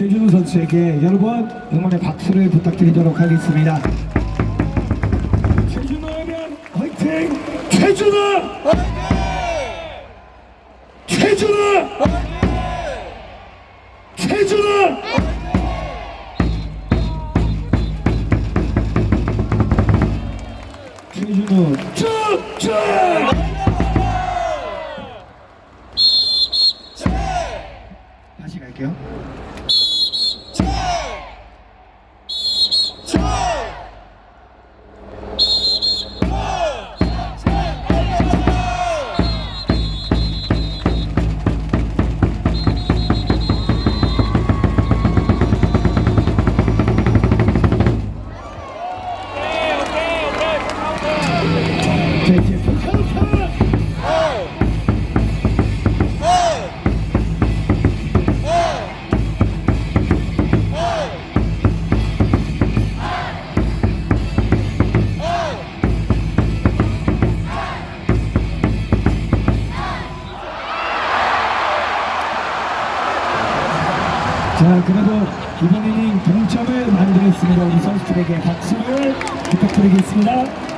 최준우 선수에게 여러 번 응원의 박수를 부탁드리도록 하겠습니다. 최준우 하면 화이팅! 최준우! 최준우! 최준우! 최준우 쭉쭉! 다시 갈게요. 자 그래도 이번 이닝 동점을 만들었습니다. 우리 선수들에게 박수를 부탁드리겠습니다